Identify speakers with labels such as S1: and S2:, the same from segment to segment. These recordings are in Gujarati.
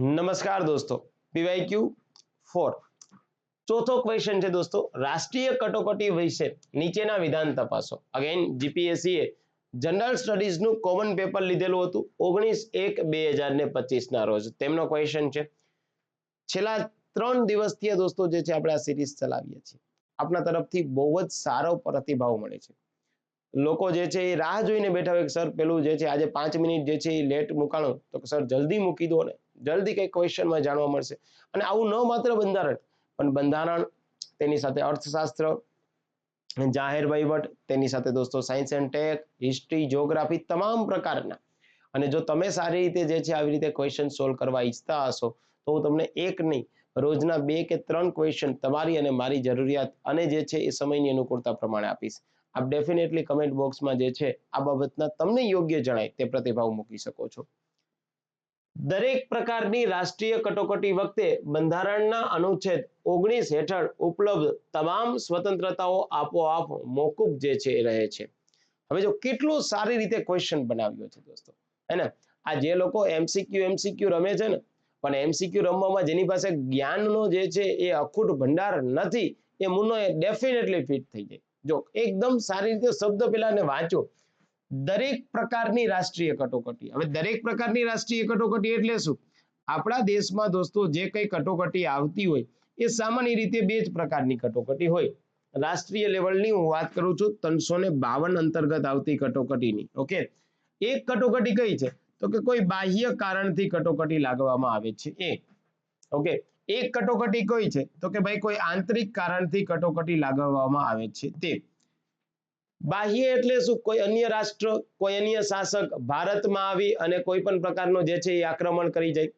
S1: નમસ્કાર દોસ્તો. PYQ four. ચોથો ક્વેશ્ચન છે દોસ્તો. રાષ્ટ્રીય કટોકટી વિશે નીચેના વિધાન તપાસો. અગેન જીપીએસસી એ જનરલ સ્ટડીઝનું કોમન પેપર લીધેલું હતું ઓગણીસ એક બે હજાર ને પચીસ ના રોજ. તેમનો ક્વેશ્ચન છે. છેલ્લા ત્રણ દિવસથી દોસ્તો જે છે આપણે આ સિરીઝ ચલાવીએ છીએ. આપણા તરફથી બહુ જ સારો પ્રતિભાવ મળે છે. લોકો જે છે એ રાહ જોઈને બેઠા હોય સર, પેલું જે છે આજે પાંચ મિનિટ જે છે એ લેટ મુકાણું. તો સર, જલ્દી મૂકી દો ને. જલ્દી કઈ ક્વેશ્ચનમાં જાણવા મળશે. અને આવું ન માત્ર બંધારણ, પણ બંધારણ તેની સાથે અર્થશાસ્ત્ર, જાહેર વહીવટ, તેની સાથે દોસ્તો science and tech history geography તમામ પ્રકારના. અને જો તમે સારી રીતે જે છે આવી રીતે ક્વેશ્ચન સોલ્વ કરવા ઈચ્છતા હશો, તો હું તમને એક નહીં, રોજના બે કે ત્રણ ક્વેશ્ચન તમારી અને મારી જરૂરિયાત અને જે છે એ સમયની અનુકૂળતા પ્રમાણે આપીશ. આપ ડેફિનેટલી કમેન્ટ બોક્સમાં જે છે આ બાબતના તમને યોગ્ય જણાય તે પ્રતિભાવ મૂકી શકો છો. દરેક પ્રકારની રાષ્ટ્રીય કટોકટી વખતે બંધારણના અનુચ્છેદ ઓગણીસ હેઠળ ઉપલબ્ધ તમામ સ્વતંત્રતાઓ આપોઆપ મોકૂફ જે છે એ રહે છે. હવે જો કેટલું સારી રીતે ક્વેશ્ચન બનાવ્યો છે દોસ્તો. હે ને? આ જે લોકો એમસીક્યુ એમસીક્યુ રમે છે ને, પણ એમસીક્યુ રમવામાં જેની પાસે જ્ઞાનનો જે છે એ અખૂટ ભંડાર નથી, એ મુન્નો એ ડેફિનેટલી ફિટ થઈ જાય. જો એકદમ સારી રીતે શબ્દ પેલા ને વાંચો દરેક પ્રકારની રાષ્ટ્રીય કટોકટી. હવે દરેક પ્રકારની રાષ્ટ્રીય કટોકટી એટલે શું? આપણા દેશમાં દોસ્તો જે કઈ કટોકટી આવતી હોય, એ સામાન્ય રીતે બે જ પ્રકારની કટોકટી હોય. રાષ્ટ્રીય લેવલની હું વાત કરું છું ત્રણસો ને બાવન અંતર્ગત આવતી કટોકટીની, ઓકે? એક કટોકટી કઈ છે? તો કે કોઈ બાહ્ય કારણથી કટોકટી લાગવામાં આવે છે. એ, ઓકે? એક કટોકટી કઈ છે? તો કે ભાઈ કોઈ આંતરિક કારણથી કટોકટી લાગવામાં આવે છે તે. બાહ્ય એટલે શું? કોઈ અન્ય રાષ્ટ્ર, કોઈ અન્ય શાસક ભારતમાં આવી અને કોઈ પણ પ્રકારનો જે છે એ આક્રમણ કરી જાય.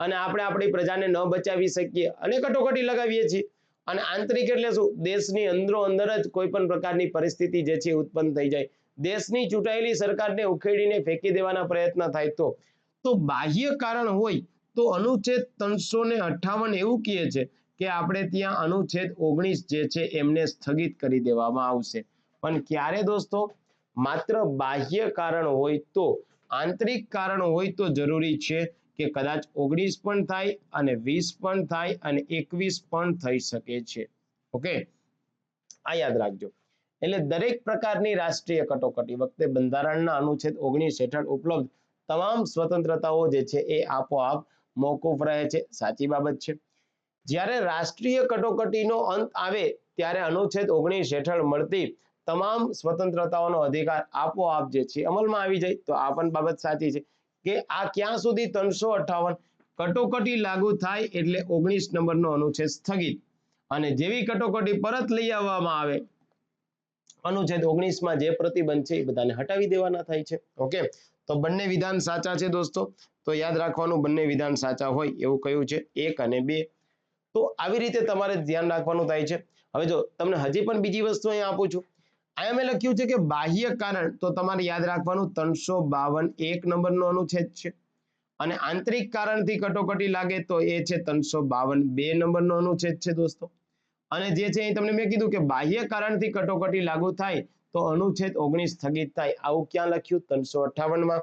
S1: અને આપણે આપણી પ્રજાને ન બચાવી શકીએ અને કટોકટી લગાવીએ છીએ. અને આંતરિક એટલે શું? દેશની અંદરો અંદર જ કોઈ પણ પ્રકારની પરિસ્થિતિ જે છે ઉત્પન્ન થઈ જાય. દેશની ચૂંટાયેલી સરકારને ઉખેડીને ફેંકી દેવાના પ્રયત્ન થાય તો. બાહ્ય કારણ હોય તો અનુચ્છેદ ત્રણસો ને અઠાવન એવું કહે છે કે આપણે ત્યાં અનુચ્છેદ ઓગણીસ જે છે એમને સ્થગિત કરી દેવામાં આવશે. પણ ક્યારે દોસ્તો? માત્ર બાહ્ય કારણ હોય તો, આંતરિક કારણ હોય તો જરૂરી છે કે કદાચ ઓગણીસ પણ થાય અને વીસ પણ થાય અને એકવીસ પણ થઈ શકે છે. ઓકે? આ યાદ રાખજો. એટલે દરેક પ્રકારની રાષ્ટ્રીય કટોકટી વખતે બંધારણના અનુચ્છેદ ઓગણીસ હેઠળ ઉપલબ્ધ તમામ સ્વતંત્રતાઓ જે છે એ આપોઆપ મોકૂફ રહે છે. સાચી બાબત છે. જ્યારે રાષ્ટ્રીય કટોકટીનો અંત આવે ત્યારે અનુચ્છેદ ઓગણીસ હેઠળ મળતી તમામ સ્વતંત્રતાઓનો અધિકાર આપોઆપ જે છે અમલમાં આવી જાય. તો આ પણ બાબત સાચી છે કે આ ક્યાં સુધી ત્રણસો અઠાવન કટોકટી લાગુ થાય એટલે ઓગણીસ નંબરનો અનુચ્છેદ સ્થગિત. અને જેવી કટોકટી પરત લઈ આવવામાં આવે, અનુચ્છેદ ઓગણીસમાં જે પ્રતિબંધ છે એ બધાને હટાવી દેવાના થાય છે. ઓકે? તો બંને વિધાન સાચા છે દોસ્તો? તો યાદ રાખવાનું બંને વિધાન સાચા હોય એવું કયું છે? એક અને બે. તો આવી રીતે તમારે ધ્યાન રાખવાનું થાય છે. હવે જો તમને હજી પણ બીજી વસ્તુ અહીંયા આપું છું. અહીંયા મેં લખ્યું છે કે બાહ્ય કારણ, તો તમારે યાદ રાખવાનું, ત્રણસો બાવન એક નંબરનો અનુચ્છેદ છે. અને આંતરિક કારણથી કટોકટી લાગે તો એ છે ત્રણસો બાવન બે નંબરનો અનુચ્છેદ છે દોસ્તો. અને જે છે એ તમને મેં કીધું કે બાહ્ય કારણથી કટોકટી લાગુ થાય તો અનુચ્છેદ ઓગણીસ સ્થગિત થાય. આવું ક્યાં લખ્યું? ત્રણસો અઠાવનમાં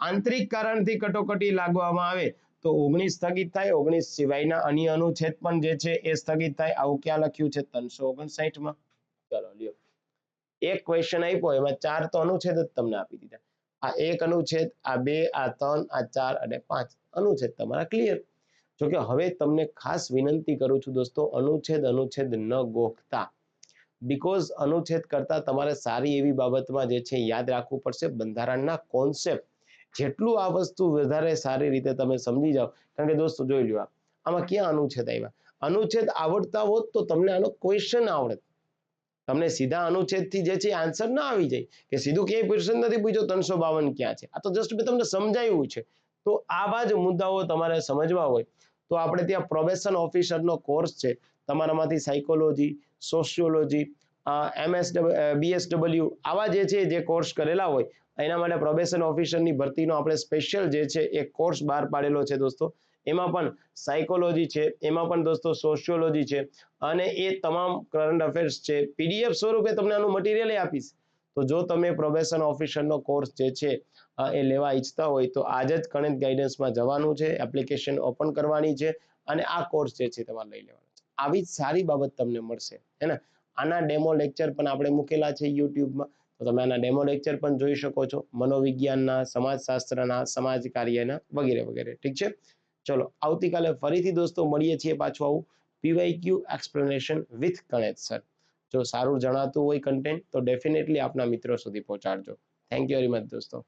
S1: આંતરિક કારણથી કટોકટી લાગવામાં આવે તો ઓગણીસ સ્થગિત થાય. ઓગણીસ સિવાયના અન્ય અનુચ્છેદ પણ જે છે એ સ્થગિત થાય. આવું ક્યાં લખ્યું છે? ત્રણસો ઓગણસાઠમાં. ચલો, લ્યો. એક ક્વેશ્ચન આપ્યો, એમાં ચાર તો અનુચ્છેદ જ તમને આપી દીધા. આ એક અનુચ્છેદ, આ બે, આ ત્રણ, આ ચાર અને પાંચ અનુચ્છેદ તમારા ક્લિયર જોકે હવે તમને ખાસ વિનંતી કરું છું દોસ્તો, અનુચ્છેદ અનુચ્છેદ ન ગોખતા. બીકોઝ અનુચ્છેદ કરતા તમારે સારી એવી બાબતમાં જે છે યાદ રાખવું પડશે. બંધારણના કોન્સેપ્ટ જેટલું આ વસ્તુ વધારે સારી રીતે તમે સમજી જાઓ. કારણ કે દોસ્તો જોઈ લ્યો આમાં ક્યાં અનુચ્છેદ આવ્યા? અનુચ્છેદ આવડતા હોત તો તમને આનો ક્વેશ્ચન આવડત. તમને સીધા અનુચ્છેદથી જે છે આન્સર ના આવી જાય કે સીધું ક્યાંય ક્વેશ્ચન નથી પૂછ્યો, ત્રણસો બાવન ક્યાં છે? આ તો જસ્ટ મેં તમને સમજાવ્યું છે. તો આવા જ મુદ્દાઓ તમારે સમજવા હોય. તો આપણે ત્યાં પ્રોબેશન ઓફિસરનો કોર્સ છે. તમારામાંથી સાયકોલોજી સોશિયોલોજી એમએસ બીએસડબલ્યુ આવા જે છે જે કોર્સ કરેલા હોય, એના માટે પ્રોબેશન ઓફિસરની ભરતીનો આપણે સ્પેશિયલ જે છે એ કોર્સ બહાર પાડેલો છે દોસ્તો. એમાં પણ સાયકોલોજી છે, એમાં પણ દોસ્તો સોશિયોલોજી છે અને એ તમામ કરંટ અફેર્સ છે. પીડીએફ સ્વરૂપે તમને આનું મટીરિયલ આપીશ. તો જો તમે પ્રોબેશન ઓફિસરનો કોર્સ જે છે એ લેવા ઈચ્છતા હોય તો આજે જ ગણિત ગાઈડન્સમાં જવાનું છે એપ્લિકેશન ઓપન કરવાની છે અને આ કોર્સ જે છે તમારે લઈ લેવાનો છે. આવી જ સારી બાબત તમને મળશે, હે ને? આના ડેમો લેક્ચર પણ આપણે મૂકેલા છે યુટ્યુબમાં તો તમે આના ડેમો લેક્ચર પણ જોઈ શકો છો. મનોવિજ્ઞાનના, સમાજશાસ્ત્રના સમાજ કાર્યના વગેરે વગેરે. ઠીક છે? ચલો, આવતીકાલે ફરીથી દોસ્તો મળીએ છીએ પાછું આવું PYQ explanation with Ganesh sir જો સારું જણાતું હોય કન્ટેન્ટ તો ડેફિનેટલી આપના મિત્રો સુધી પહોંચાડજો. થેન્ક યુ વેરી મચ દોસ્તો.